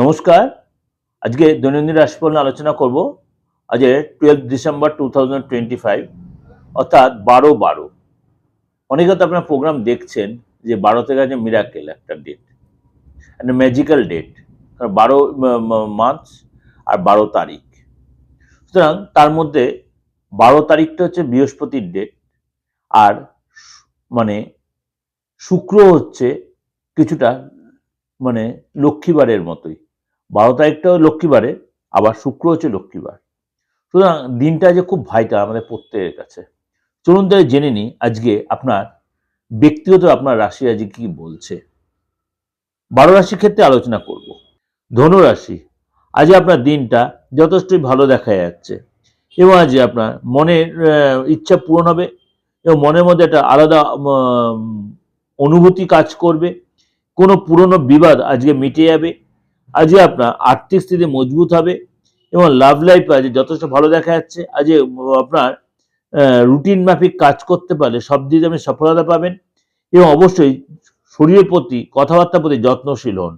নমস্কার। আজকে দৈনন্দিন রাশিফল নিয়ে আলোচনা করব। আজ twelve December two thousand twenty five অর্থাৎ বারো বারো। অনেকে তো আপনার প্রোগ্রাম দেখছেন যে বারো থেকে আছে মিরাকেল একটা ডেট একটা ম্যাজিক্যাল ডেট বারো মার্চ আর বারো তারিখ। সুতরাং তার মধ্যে বারো তারিখটা হচ্ছে বৃহস্পতির ডেট আর মানে শুক্র হচ্ছে কিছুটা মানে লক্ষ্মীবারের মতোই। বারো তারিখটাও লক্ষ্মীবারে, আবার শুক্র হচ্ছে লক্ষ্মীবার। সুতরাং দিনটা যে খুব ভাইটা আমাদের প্রত্যেকের কাছে। চলুন তাই জেনে নিই আজকে আপনার ব্যক্তিগত আপনার রাশি আজকে কি বলছে। বারো রাশির ক্ষেত্রে আলোচনা করব। ধনু রাশি আজ আপনার দিনটা যথেষ্টই ভালো দেখা যাচ্ছে এবং আজ আপনার মনের ইচ্ছা পূরণ হবে এবং মনের মধ্যে একটা আলাদা অনুভূতি কাজ করবে। কোনো পুরনো বিবাদ আজকে মিটে যাবে। আজকে আপনার আর্থিক স্থিতি মজবুত হবে এবং লাভ লাইফ আজ যথেষ্ট ভালো দেখা যাচ্ছে। আজ আপনার রুটিন মাফিক কাজ করতে পারলে সব দিকে আপনি সফলতা পাবেন এবং অবশ্যই শরীরের প্রতি কথাবার্তার প্রতি যত্নশীল হন।